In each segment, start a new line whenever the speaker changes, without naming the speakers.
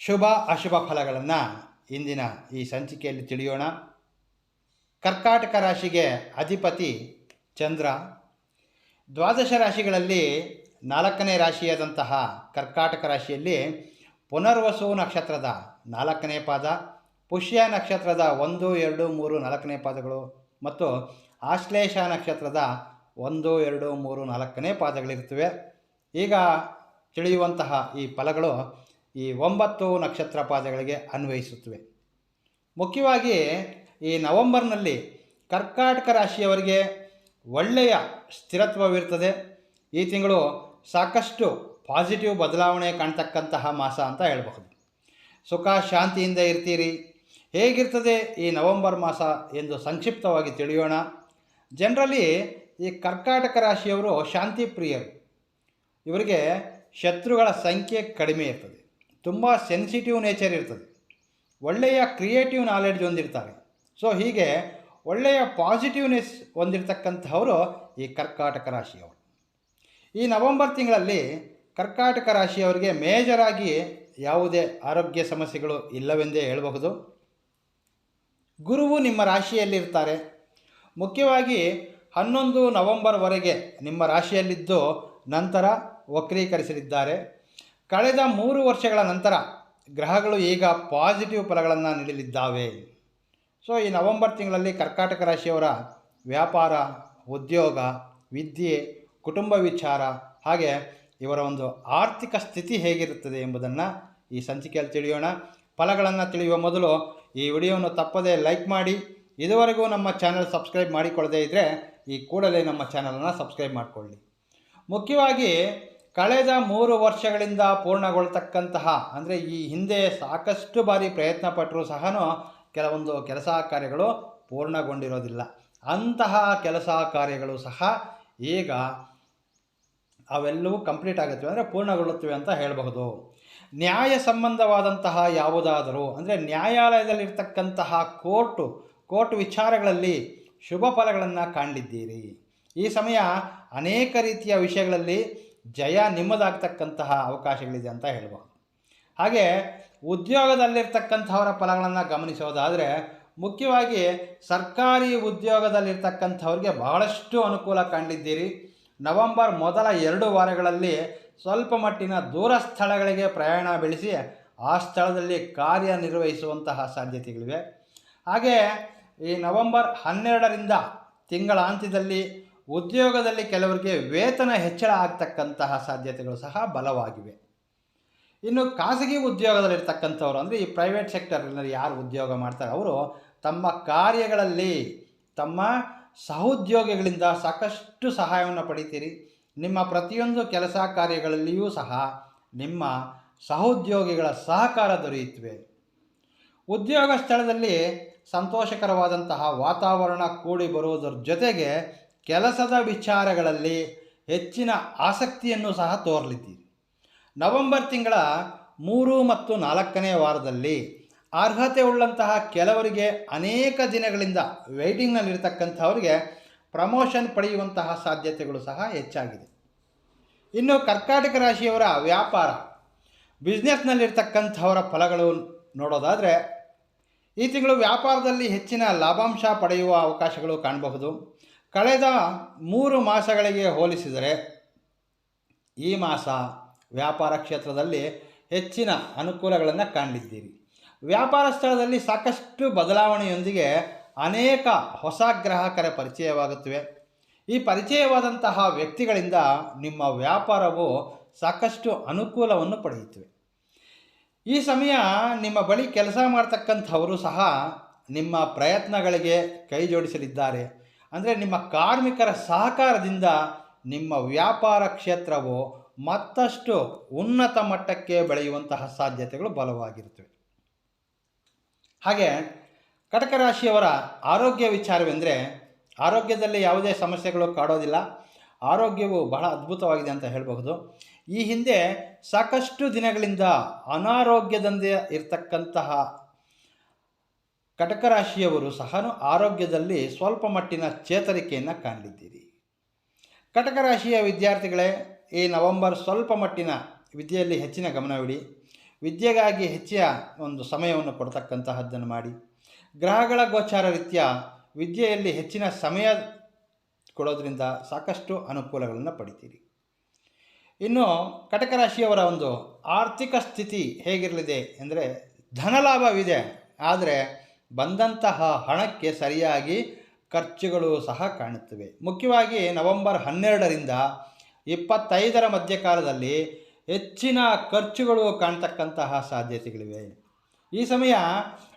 ಶುಭ ಅಶುಭ ಫಲಗಳನ್ನು ಇಂದಿನ ಈ ಸಂಚಿಕೆಯಲ್ಲಿ ತಿಳಿಯೋಣ. ಕರ್ಕಾಟಕ ರಾಶಿಗೆ ಅಧಿಪತಿ ಚಂದ್ರ. ದ್ವಾದಶ ರಾಶಿಗಳಲ್ಲಿ ನಾಲ್ಕನೇ ರಾಶಿಯಾದಂತಹ ಕರ್ಕಾಟಕ ರಾಶಿಯಲ್ಲಿ ಪುನರ್ವಸು ನಕ್ಷತ್ರದ ನಾಲ್ಕನೇ ಪಾದ, ಪುಷ್ಯ ನಕ್ಷತ್ರದ ಒಂದು, ಎರಡು, ಮೂರು, ನಾಲ್ಕನೇ ಪಾದಗಳು ಮತ್ತು ಆಶ್ಲೇಷ ನಕ್ಷತ್ರದ ಒಂದು, ಎರಡು, ಮೂರು, ನಾಲ್ಕನೇ ಪಾದಗಳಿರ್ತವೆ ಈಗ ತಿಳಿಯುವಂತಹ ಈ ಫಲಗಳು ಈ ಒಂಬತ್ತು ನಕ್ಷತ್ರ ಪಾದಗಳಿಗೆ ಅನ್ವಯಿಸುತ್ತವೆ. ಮುಖ್ಯವಾಗಿ ಈ ನವೆಂಬರ್ನಲ್ಲಿ ಕರ್ಕಾಟಕ ರಾಶಿಯವರಿಗೆ ಒಳ್ಳೆಯ ಸ್ಥಿರತ್ವವಿರ್ತದೆ ಈ ತಿಂಗಳು ಸಾಕಷ್ಟು ಪಾಸಿಟಿವ್ ಬದಲಾವಣೆ ಕಾಣ್ತಕ್ಕಂತಹ ಮಾಸ ಅಂತ ಹೇಳಬಹುದು. ಸುಖ, ಶಾಂತಿಯಿಂದ ಇರ್ತೀರಿ. ಹೇಗಿರ್ತದೆ ಈ ನವೆಂಬರ್ ಮಾಸ ಎಂದು ಸಂಕ್ಷಿಪ್ತವಾಗಿ ತಿಳಿಯೋಣ. ಜನರಲಿ ಈ ಕರ್ಕಾಟಕ ರಾಶಿಯವರು ಶಾಂತಿ ಪ್ರಿಯರು ಇವರಿಗೆ ಶತ್ರುಗಳ ಸಂಖ್ಯೆ ಕಡಿಮೆ ಇರ್ತದೆ. ತುಂಬ ಸೆನ್ಸಿಟಿವ್ ನೇಚರ್ ಇರ್ತದೆ. ಒಳ್ಳೆಯ ಕ್ರಿಯೇಟಿವ್ ನಾಲೆಡ್ಜ್ ಹೊಂದಿರ್ತಾರೆ. ಸೊ ಹೀಗೆ ಒಳ್ಳೆಯ ಪಾಸಿಟಿವ್ನೆಸ್ ಹೊಂದಿರತಕ್ಕಂಥವರು ಈ ಕರ್ಕಾಟಕ ರಾಶಿಯವರು. ಈ ನವೆಂಬರ್ ತಿಂಗಳಲ್ಲಿ ಕರ್ಕಾಟಕ ರಾಶಿಯವರಿಗೆ ಮೇಜರಾಗಿ ಯಾವುದೇ ಆರೋಗ್ಯ ಸಮಸ್ಯೆಗಳು ಇಲ್ಲವೆಂದೇ ಹೇಳಬಹುದು. ಗುರುವು ನಿಮ್ಮ ರಾಶಿಯಲ್ಲಿರ್ತಾರೆ. ಮುಖ್ಯವಾಗಿ ಹನ್ನೊಂದು ನವಂಬರ್ವರೆಗೆ ನಿಮ್ಮ ರಾಶಿಯಲ್ಲಿದ್ದು ನಂತರ ವಕ್ರೀಕರಿಸಲಿದ್ದಾರೆ. ಕಳೆದ ಮೂರು ವರ್ಷಗಳ ನಂತರ ಗ್ರಹಗಳು ಈಗ ಪಾಸಿಟಿವ್ ಫಲಗಳನ್ನು ನೀಡಲಿದ್ದಾವೆ. ಸೊ, ಈ ನವೆಂಬರ್ ತಿಂಗಳಲ್ಲಿ ಕರ್ಕಾಟಕ ರಾಶಿಯವರ ವ್ಯಾಪಾರ, ಉದ್ಯೋಗ, ವಿದ್ಯೆ, ಕುಟುಂಬ ವಿಚಾರ, ಹಾಗೆ ಇವರ ಒಂದು ಆರ್ಥಿಕ ಸ್ಥಿತಿ ಹೇಗಿರುತ್ತದೆ ಎಂಬುದನ್ನು ಈ ಸಂಚಿಕೆಯಲ್ಲಿ ತಿಳಿಯೋಣ. ಫಲಗಳನ್ನು ತಿಳಿಯುವ ಮೊದಲು ಈ ವಿಡಿಯೋವನ್ನು ತಪ್ಪದೇ ಲೈಕ್ ಮಾಡಿ. ಇದುವರೆಗೂ ನಮ್ಮ ಚಾನಲ್ ಸಬ್ಸ್ಕ್ರೈಬ್ ಮಾಡಿಕೊಳ್ಳದೇ ಇದ್ದರೆ ಈ ಕೂಡಲೇ ನಮ್ಮ ಚಾನಲನ್ನು ಸಬ್ಸ್ಕ್ರೈಬ್ ಮಾಡಿಕೊಳ್ಳಿ. ಮುಖ್ಯವಾಗಿ ಕಳೆದ ಮೂರು ವರ್ಷಗಳಿಂದ ಪೂರ್ಣಗೊಳ್ತಕ್ಕಂತಹ, ಅಂದರೆ ಈ ಹಿಂದೆ ಸಾಕಷ್ಟು ಬಾರಿ ಪ್ರಯತ್ನ ಪಟ್ಟರೂ ಸಹ ಕೆಲವೊಂದು ಕೆಲಸ ಕಾರ್ಯಗಳು ಪೂರ್ಣಗೊಂಡಿರೋದಿಲ್ಲ. ಅಂತಹ ಕೆಲಸ ಕಾರ್ಯಗಳು ಸಹ ಈಗ ಅವೆಲ್ಲವೂ ಕಂಪ್ಲೀಟ್ ಆಗುತ್ತವೆ, ಅಂದರೆ ಪೂರ್ಣಗೊಳ್ಳುತ್ತವೆ ಅಂತ ಹೇಳಬಹುದು. ನ್ಯಾಯ ಸಂಬಂಧವಾದಂತಹ ಯಾವುದಾದರೂ, ಅಂದರೆ ನ್ಯಾಯಾಲಯದಲ್ಲಿರ್ತಕ್ಕಂತಹ ಕೋರ್ಟು, ಕೋರ್ಟ್ ವಿಚಾರಗಳಲ್ಲಿ ಶುಭ ಫಲಗಳನ್ನು ಕಾಣಲಿದ್ದೀರಿ. ಈ ಸಮಯ ಅನೇಕ ರೀತಿಯ ವಿಷಯಗಳಲ್ಲಿ ಜಯ ನಿಮ್ಮದಾಗ್ತಕ್ಕಂತಹ ಅವಕಾಶಗಳಿದೆ ಅಂತ ಹೇಳ್ಬೋದು. ಹಾಗೆ ಉದ್ಯೋಗದಲ್ಲಿರ್ತಕ್ಕಂಥವರ ಫಲಗಳನ್ನು ಗಮನಿಸೋದಾದರೆ ಮುಖ್ಯವಾಗಿ ಸರ್ಕಾರಿ ಉದ್ಯೋಗದಲ್ಲಿರ್ತಕ್ಕಂಥವ್ರಿಗೆ ಬಹಳಷ್ಟು ಅನುಕೂಲ ಕಂಡಿದ್ದೀರಿ. ನವೆಂಬರ್ ಮೊದಲ ಎರಡು ವಾರಗಳಲ್ಲಿ ಸ್ವಲ್ಪ ಮಟ್ಟಿನ ದೂರ ಸ್ಥಳಗಳಿಗೆ ಪ್ರಯಾಣ ಬೆಳೆಸಿ ಆ ಸ್ಥಳದಲ್ಲಿ ಕಾರ್ಯನಿರ್ವಹಿಸುವಂತಹ ಸಾಧ್ಯತೆಗಳಿವೆ. ಹಾಗೆ ಈ ನವೆಂಬರ್ ಹನ್ನೆರಡರಿಂದ ತಿಂಗಳ ಅಂತ್ಯದಲ್ಲಿ ಉದ್ಯೋಗದಲ್ಲಿ ಕೆಲವರಿಗೆ ವೇತನ ಹೆಚ್ಚಳ ಆಗ್ತಕ್ಕಂತಹ ಸಾಧ್ಯತೆಗಳು ಸಹ ಬಲವಾಗಿವೆ. ಇನ್ನು ಖಾಸಗಿ ಉದ್ಯೋಗದಲ್ಲಿರ್ತಕ್ಕಂಥವ್ರು ಅಂದರೆ ಈ ಪ್ರೈವೇಟ್ ಸೆಕ್ಟರ್ನಲ್ಲಿ ಯಾರು ಉದ್ಯೋಗ ಮಾಡ್ತಾರೆ, ಅವರು ತಮ್ಮ ಕಾರ್ಯಗಳಲ್ಲಿ ತಮ್ಮ ಸಹೋದ್ಯೋಗಿಗಳಿಂದ ಸಾಕಷ್ಟು ಸಹಾಯವನ್ನು ಪಡಿತೀರಿ. ನಿಮ್ಮ ಪ್ರತಿಯೊಂದು ಕೆಲಸ ಕಾರ್ಯಗಳಲ್ಲಿಯೂ ಸಹ ನಿಮ್ಮ ಸಹೋದ್ಯೋಗಿಗಳ ಸಹಕಾರ ದೊರೆಯುತ್ತವೆ. ಉದ್ಯೋಗ ಸ್ಥಳದಲ್ಲಿ ಸಂತೋಷಕರವಾದಂತಹ ವಾತಾವರಣ ಕೂಡಿ ಬರುವುದರ ಜೊತೆಗೆ ಕೆಲಸದ ವಿಚಾರಗಳಲ್ಲಿ ಹೆಚ್ಚಿನ ಆಸಕ್ತಿಯನ್ನು ಸಹ ತೋರಲಿದ್ದೀರಿ. ನವೆಂಬರ್ ತಿಂಗಳ ಮೂರು ಮತ್ತು ನಾಲ್ಕನೇ ವಾರದಲ್ಲಿ ಅರ್ಹತೆ ಉಳ್ಳಂತಹ ಕೆಲವರಿಗೆ ಅನೇಕ ದಿನಗಳಿಂದ ವೆಯ್ಟಿಂಗ್ನಲ್ಲಿರ್ತಕ್ಕಂಥವರಿಗೆ ಪ್ರಮೋಷನ್ ಪಡೆಯುವಂತಹ ಸಾಧ್ಯತೆಗಳು ಸಹ ಹೆಚ್ಚಾಗಿದೆ. ಇನ್ನು ಕರ್ಕಾಟಕ ರಾಶಿಯವರ ವ್ಯಾಪಾರ ಬಿಸ್ನೆಸ್ನಲ್ಲಿರ್ತಕ್ಕಂಥವರ ಫಲಗಳು ನೋಡೋದಾದರೆ, ಈ ತಿಂಗಳು ವ್ಯಾಪಾರದಲ್ಲಿ ಹೆಚ್ಚಿನ ಲಾಭಾಂಶ ಪಡೆಯುವ ಅವಕಾಶಗಳು ಕಾಣಬಹುದು. ಕಳೆದ ಮೂರು ಮಾಸಗಳಿಗೆ ಹೋಲಿಸಿದರೆ ಈ ಮಾಸ ವ್ಯಾಪಾರ ಕ್ಷೇತ್ರದಲ್ಲಿ ಹೆಚ್ಚಿನ ಅನುಕೂಲಗಳನ್ನು ಕಂಡಿದ್ದೀರಿ ವ್ಯಾಪಾರ ಸ್ಥಳದಲ್ಲಿ ಸಾಕಷ್ಟು ಬದಲಾವಣೆಯೊಂದಿಗೆ ಅನೇಕ ಹೊಸ ಗ್ರಾಹಕರ ಪರಿಚಯವಾಗುತ್ತವೆ. ಈ ಪರಿಚಯವಾದಂತಹ ವ್ಯಕ್ತಿಗಳಿಂದ ನಿಮ್ಮ ವ್ಯಾಪಾರವು ಸಾಕಷ್ಟು ಅನುಕೂಲವನ್ನು ಪಡೆಯುತ್ತವೆ. ಈ ಸಮಯ ನಿಮ್ಮ ಬಳಿ ಕೆಲಸ ಮಾಡ್ತಕ್ಕಂಥವರು ಸಹ ನಿಮ್ಮ ಪ್ರಯತ್ನಗಳಿಗೆ ಕೈ ಜೋಡಿಸಲಿದ್ದಾರೆ ಅಂದರೆ ನಿಮ್ಮ ಕಾರ್ಮಿಕರ ಸಹಕಾರದಿಂದ ನಿಮ್ಮ ವ್ಯಾಪಾರ ಕ್ಷೇತ್ರವು ಮತ್ತಷ್ಟು ಉನ್ನತ ಮಟ್ಟಕ್ಕೆ ಬೆಳೆಯುವಂತಹ ಸಾಧ್ಯತೆಗಳು ಬಲವಾಗಿರುತ್ತವೆ. ಹಾಗೆ ಕಟಕ ರಾಶಿಯವರ ಆರೋಗ್ಯ ವಿಚಾರವೆಂದರೆ ಆರೋಗ್ಯದಲ್ಲಿ ಯಾವುದೇ ಸಮಸ್ಯೆಗಳು ಕಾಡೋದಿಲ್ಲ. ಆರೋಗ್ಯವು ಬಹಳ ಅದ್ಭುತವಾಗಿದೆ ಅಂತ ಹೇಳಬಹುದು. ಈ ಹಿಂದೆ ಸಾಕಷ್ಟು ದಿನಗಳಿಂದ ಅನಾರೋಗ್ಯದಂದೇ ಇರತಕ್ಕಂತಹ ಕಟಕ ರಾಶಿಯವರು ಸಹ ಆರೋಗ್ಯದಲ್ಲಿ ಸ್ವಲ್ಪ ಮಟ್ಟಿನ ಚೇತರಿಕೆಯನ್ನು ಕಾಣಲಿದ್ದೀರಿ. ಕಟಕ ರಾಶಿಯ ವಿದ್ಯಾರ್ಥಿಗಳೇ, ಈ ನವೆಂಬರ್ ಸ್ವಲ್ಪ ಮಟ್ಟಿನ ವಿದ್ಯೆಯಲ್ಲಿ ಹೆಚ್ಚಿನ ಗಮನವಿಡಿ ವಿದ್ಯೆಗಾಗಿ ಹೆಚ್ಚಿನ ಒಂದು ಸಮಯವನ್ನು ಕೊಡ್ತಕ್ಕಂತಹದ್ದನ್ನು ಮಾಡಿ. ಗ್ರಹಗಳ ಗೋಚಾರ ರೀತಿಯ ವಿದ್ಯೆಯಲ್ಲಿ ಹೆಚ್ಚಿನ ಸಮಯ ಕೊಡೋದ್ರಿಂದ ಸಾಕಷ್ಟು ಅನುಕೂಲಗಳನ್ನು ಪಡಿತೀರಿ. ಇನ್ನು ಕಟಕ ರಾಶಿಯವರ ಒಂದು ಆರ್ಥಿಕ ಸ್ಥಿತಿ ಹೇಗಿರಲಿದೆ ಅಂದರೆ ಧನಲಾಭವಿದೆ. ಆದರೆ ಬಂದಂತಹ ಹಣಕ್ಕೆ ಸರಿಯಾಗಿ ಖರ್ಚುಗಳು ಸಹ ಕಾಣುತ್ತವೆ. ಮುಖ್ಯವಾಗಿ ನವೆಂಬರ್ ಹನ್ನೆರಡರಿಂದ ಇಪ್ಪತ್ತೈದರ ಮಧ್ಯಕಾಲದಲ್ಲಿ ಹೆಚ್ಚಿನ ಖರ್ಚುಗಳು ಕಾಣ್ತಕ್ಕಂತಹ ಸಾಧ್ಯತೆಗಳಿವೆ. ಈ ಸಮಯ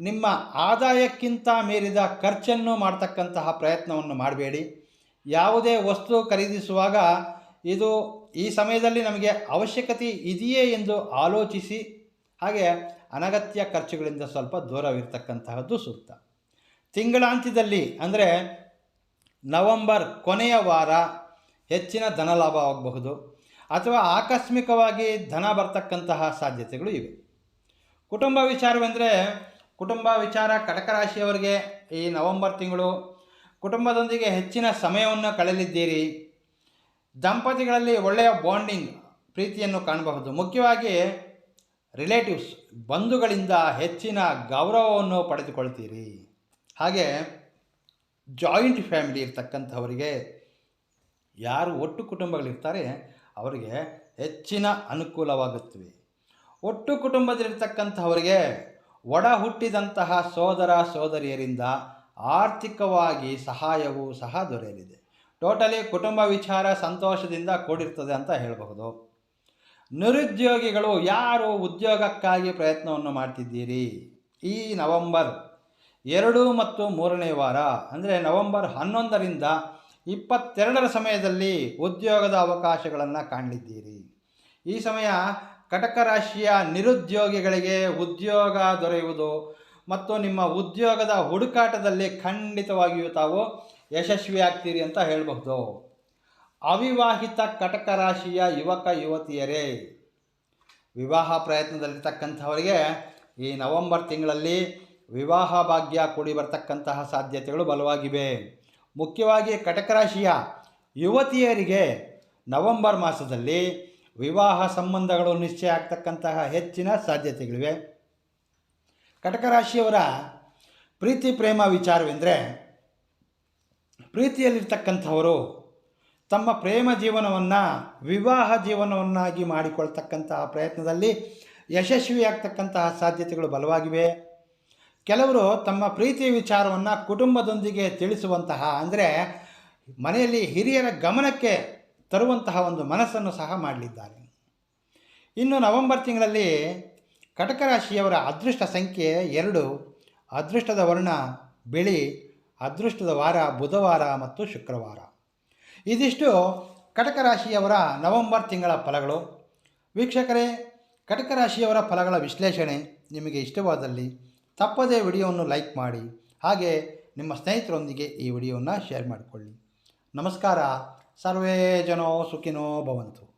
ನಿಮ್ಮ ಆದಾಯಕ್ಕಿಂತ ಮೀರಿದ ಖರ್ಚನ್ನು ಮಾಡ್ತಕ್ಕಂತಹ ಪ್ರಯತ್ನವನ್ನು ಮಾಡಬೇಡಿ. ಯಾವುದೇ ವಸ್ತು ಖರೀದಿಸುವಾಗ ಇದು ಈ ಸಮಯದಲ್ಲಿ ನಮಗೆ ಅವಶ್ಯಕತೆ ಇದೆಯೇ ಎಂದು ಆಲೋಚಿಸಿ, ಹಾಗೆ ಅನಗತ್ಯ ಖರ್ಚುಗಳಿಂದ ಸ್ವಲ್ಪ ದೂರವಿರ್ತಕ್ಕಂತಹದ್ದು ಸೂಕ್ತ. ತಿಂಗಳಾಂತ್ಯದಲ್ಲಿ ಅಂದರೆ ನವಂಬರ್ ಕೊನೆಯ ವಾರ ಹೆಚ್ಚಿನ ಧನಲಾಭ ಆಗಬಹುದು ಅಥವಾ ಆಕಸ್ಮಿಕವಾಗಿ ಧನ ಬರ್ತಕ್ಕಂತಹ ಸಾಧ್ಯತೆಗಳು ಇವೆ. ಕುಟುಂಬ ವಿಚಾರವೆಂದರೆ ಕುಟುಂಬ ವಿಚಾರ ಕಟಕ ರಾಶಿಯವರಿಗೆ ಈ ನವಂಬರ್ ತಿಂಗಳು ಕುಟುಂಬದೊಂದಿಗೆ ಹೆಚ್ಚಿನ ಸಮಯವನ್ನು ಕಳೆಯಲಿದ್ದೀರಿ. ದಂಪತಿಗಳಲ್ಲಿ ಒಳ್ಳೆಯ ಬಾಂಡಿಂಗ್ ಪ್ರೀತಿಯನ್ನು ಕಾಣಬಹುದು. ಮುಖ್ಯವಾಗಿ ರಿಲೇಟಿವ್ಸ್ ಬಂಧುಗಳಿಂದ ಹೆಚ್ಚಿನ ಗೌರವವನ್ನು ಪಡೆದುಕೊಳ್ತೀರಿ. ಹಾಗೆ ಜಾಯಿಂಟ್ ಫ್ಯಾಮಿಲಿ ಇರ್ತಕ್ಕಂಥವರಿಗೆ ಯಾರು ಒಟ್ಟು ಕುಟುಂಬಗಳಿರ್ತಾರೆ, ಅವರಿಗೆ ಹೆಚ್ಚಿನ ಅನುಕೂಲವಾಗುತ್ತವೆ. ಒಟ್ಟು ಕುಟುಂಬದಲ್ಲಿರ್ತಕ್ಕಂಥವರಿಗೆ ಒಡ ಹುಟ್ಟಿದಂತಹ ಸೋದರ ಸೋದರಿಯರಿಂದ ಆರ್ಥಿಕವಾಗಿ ಸಹಾಯವೂ ಸಹ ದೊರೆಯಲಿದೆ. ಟೋಟಲಿ ಕುಟುಂಬ ವಿಚಾರ ಸಂತೋಷದಿಂದ ಕೂಡಿರ್ತದೆ ಅಂತ ಹೇಳಬಹುದು. ನಿರುದ್ಯೋಗಿಗಳು ಯಾರು ಉದ್ಯೋಗಕ್ಕಾಗಿ ಪ್ರಯತ್ನವನ್ನು ಮಾಡ್ತಿದ್ದೀರಿ? ಈ ನವಂಬರ್ ಎರಡು ಮತ್ತು ಮೂರನೇ ವಾರ, ಅಂದರೆ ನವಂಬರ್ ಹನ್ನೊಂದರಿಂದ ಇಪ್ಪತ್ತೆರಡರ ಸಮಯದಲ್ಲಿ ಉದ್ಯೋಗದ ಅವಕಾಶಗಳನ್ನು ಕಾಣಲಿದ್ದೀರಿ. ಈ ಸಮಯ ಕಟಕ ರಾಶಿಯ ನಿರುದ್ಯೋಗಿಗಳಿಗೆ ಉದ್ಯೋಗ ದೊರೆಯುವುದು ಮತ್ತು ನಿಮ್ಮ ಉದ್ಯೋಗದ ಹುಡುಕಾಟದಲ್ಲಿ ಖಂಡಿತವಾಗಿಯೂ ತಾವು ಯಶಸ್ವಿ ಆಗ್ತೀರಿ ಅಂತ ಹೇಳಬಹುದು. ಅವಿವಾಹಿತ ಕಟಕ ರಾಶಿಯ ಯುವಕ ಯುವತಿಯರೇ, ವಿವಾಹ ಪ್ರಯತ್ನದಲ್ಲಿರ್ತಕ್ಕಂಥವರಿಗೆ ಈ ನವೆಂಬರ್ ತಿಂಗಳಲ್ಲಿ ವಿವಾಹ ಭಾಗ್ಯ ಕೂಡಿ ಬರ್ತಕ್ಕಂತಹ ಸಾಧ್ಯತೆಗಳು ಬಲವಾಗಿವೆ. ಮುಖ್ಯವಾಗಿ ಕಟಕ ರಾಶಿಯ ಯುವತಿಯರಿಗೆ ನವೆಂಬರ್ ಮಾಸದಲ್ಲಿ ವಿವಾಹ ಸಂಬಂಧಗಳು ನಿಶ್ಚಯ ಆಗ್ತಕ್ಕಂತಹ ಹೆಚ್ಚಿನ ಸಾಧ್ಯತೆಗಳಿವೆ. ಕಟಕ ರಾಶಿಯವರ ಪ್ರೀತಿ ಪ್ರೇಮ ವಿಚಾರವೆಂದರೆ, ಪ್ರೀತಿಯಲ್ಲಿರ್ತಕ್ಕಂಥವರು ತಮ್ಮ ಪ್ರೇಮ ಜೀವನವನ್ನು, ವಿವಾಹ ಜೀವನವನ್ನಾಗಿ ಮಾಡಿಕೊಳ್ತಕ್ಕಂತಹ ಪ್ರಯತ್ನದಲ್ಲಿ ಯಶಸ್ವಿಯಾಗ್ತಕ್ಕಂತಹ ಸಾಧ್ಯತೆಗಳು ಬಲವಾಗಿವೆ. ಕೆಲವರು ತಮ್ಮ ಪ್ರೀತಿ ವಿಚಾರವನ್ನು ಕುಟುಂಬದೊಂದಿಗೆ ತಿಳಿಸುವಂತಹ, ಅಂದರೆ ಮನೆಯಲ್ಲಿ ಹಿರಿಯರ ಗಮನಕ್ಕೆ ತರುವಂತಹ ಒಂದು ಮನಸ್ಸನ್ನು ಸಹ ಮಾಡಲಿದ್ದಾರೆ. ಇನ್ನು ನವೆಂಬರ್ ತಿಂಗಳಲ್ಲಿ ಕಟಕ ರಾಶಿಯವರ ಅದೃಷ್ಟ ಸಂಖ್ಯೆ ಎರಡು. ಅದೃಷ್ಟದ ವರ್ಣ, ಬಿಳಿ. ಅದೃಷ್ಟದ ವಾರ ಬುಧವಾರ ಮತ್ತು ಶುಕ್ರವಾರ. ಇದಿಷ್ಟು ಕಟಕ ರಾಶಿಯವರ ನವೆಂಬರ್ ತಿಂಗಳ ಫಲಗಳು. ವೀಕ್ಷಕರೇ ಕಟಕ ರಾಶಿಯವರ ಫಲಗಳ ವಿಶ್ಲೇಷಣೆ ನಿಮಗೆ ಇಷ್ಟವಾದಲ್ಲಿ ತಪ್ಪದೇ ವಿಡಿಯೋವನ್ನು ಲೈಕ್ ಮಾಡಿ, ಹಾಗೆ ನಿಮ್ಮ ಸ್ನೇಹಿತರೊಂದಿಗೆ ಈ ವಿಡಿಯೋವನ್ನು ಶೇರ್ ಮಾಡಿಕೊಳ್ಳಿ. ನಮಸ್ಕಾರ, ಸರ್ವೇ ಜನೋ ಸುಖಿನೋ ಭವಂತು.